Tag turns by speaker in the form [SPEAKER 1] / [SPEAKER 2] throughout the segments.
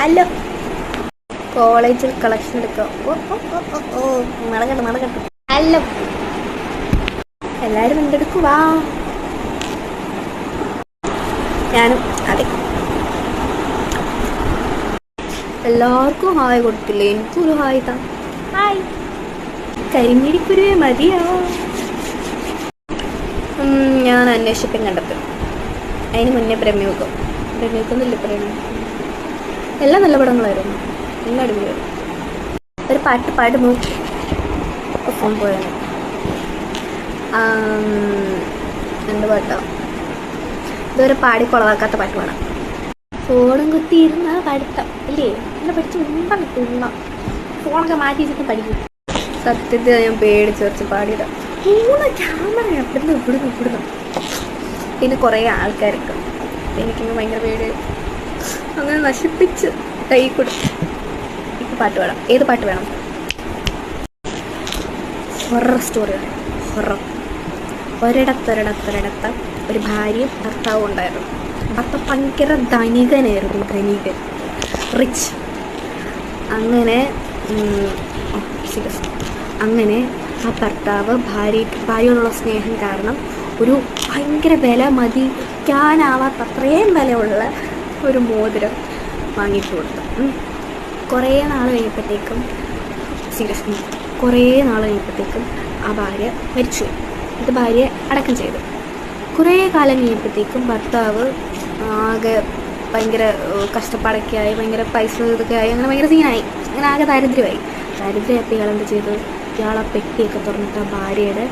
[SPEAKER 1] Hello കോളേജിൽ collection എടുക്കാം ഓ ഓ ഓ ഓ ഓ. നടക്കട്ടെ നടക്കട്ടെ അല്ലോ. എല്ലാവരും എന്തെടുക്കുവാ ഞാനും അതെ. എല്ലാവർക്കും ഹായ് കൊടുത്തില്ലേ? എനിക്കൊരു ഹായ് താ. ഹായ്. കരിഞ്ഞിരിക്കുരുവേ മതിയോ? ഞാൻ അന്വേഷിപ്പം കണ്ടെത്തും. അതിന് മുന്നേ പ്രമേഹം പ്രമേഹമൊന്നുമില്ല പ്രമേഹം എല്ലാം നല്ല പടങ്ങളായിരുന്നു. എല്ലാം അടിപൊളിയായിരുന്നു. ഒരു പാട്ട് പാടുമോ ഫോൺ പോയാണ്. എന്ത് പാട്ടോ? ഇതുവരെ പാടി കുളവാക്കാത്ത പാട്ട് പാടാം. ഫോണും കുത്തിയിരുന്ന പഠിത്തം. അല്ലേ എന്നെ പഠിച്ച് ഉണ്ടെന്ന് ഉണ്ണ ഫോണൊക്കെ മാറ്റി വെച്ചിട്ട് പഠിക്കും. സത്യത്തിൽ ഞാൻ പേടിച്ച് വെച്ച് പാടിയത്. മൂന്ന് ക്യാമറ ഇവിടുന്ന് ഇവിടുന്ന് ഇവിടുന്ന്. പിന്നെ കുറേ ആൾക്കാരൊക്കെ. എനിക്കിങ്ങനെ ഭയങ്കര പേടി അങ്ങനെ നശിപ്പിച്ച് കൈ കൊടുത്തു ഇപ്പം പാട്ട് വേണം ഏത് പാട്ട് വേണം? ഹൊറർ സ്റ്റോറിയാണ് ഹൊറർ. ഒരിടത്തൊരിടത്തൊരിടത്ത് ഒരു ഭാര്യയും ഭർത്താവും ഉണ്ടായിരുന്നു. ഭർത്താവ് ഭയങ്കര ധനികനായിരുന്നു ധനികൻ. റിച്ച് അങ്ങനെ അങ്ങനെ ആ ഭർത്താവ് ഭാര്യ ഭാര്യയോടുള്ള സ്നേഹം കാരണം ഒരു ഭയങ്കര വില മതിക്കാനാവാത്ത അത്രയും വിലയുള്ള ഒരു മോതിരം വാങ്ങിച്ചു കൊടുത്തു. കുറേ നാൾ കഴിഞ്ഞപ്പോഴത്തേക്കും സീരിയസ് കുറേ നാൾ കഴിഞ്ഞപ്പോഴത്തേക്കും ആ ഭാര്യ മരിച്ചു. ഇത് ഭാര്യ അടക്കം ചെയ്തു. കുറേ കാലം കഴിഞ്ഞപ്പോഴത്തേക്കും ഭർത്താവ് ആകെ ഭയങ്കര കഷ്ടപ്പാടൊക്കെ ആയി ഭയങ്കര പൈസ ഇതൊക്കെ ആയി അങ്ങനെ ഭയങ്കര സീനായി. അങ്ങനെ ആകെ ദാരിദ്ര്യമായി. ദാരിദ്ര്യമായപ്പോൾ ഇയാൾ എന്ത് ചെയ്തു? ഇയാൾ ആ പെട്ടിയൊക്കെ തുറന്നിട്ട് ആ ഭാര്യയുടെ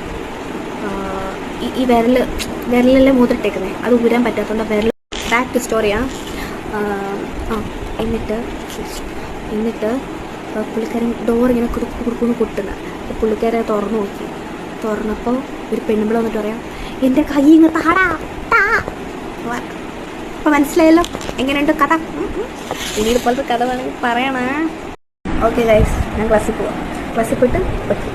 [SPEAKER 1] ഈ- വിരൽ വിരലല്ലേ മൂതിട്ടേക്കുന്നത് അത് ഊരാൻ പറ്റാത്തതുകൊണ്ട് വിരൽ ബാക്ക് സ്റ്റോറിയാണ് ആ എന്നിട്ട് എന്നിട്ട് പുള്ളിക്കാരൻ ഡോർ ഇങ്ങനെ കുടുക്ക് കുടുക്കുന്ന് കുട്ടുന്ന പുള്ളിക്കാരെ തുറന്നു നോക്കി. തുറന്നപ്പോൾ ഒരു പെണ്ണുമ്പോൾ വന്നിട്ട് പറയാം എന്റെ കൈ ഇങ്ങ് താടാ താ. അപ്പോൾ മനസ്സിലായല്ലോ എങ്ങനെയുണ്ട് കഥ. ഇനി ഇതുപോലത്തെ കഥ വേണമെങ്കിൽ പറയണേ. ഓക്കെ ഗൈസ് ഞാൻ ക്ലാസ്സിൽ പോവാം. ക്ലാസ്സിൽ പോയിട്ട് ഓക്കെ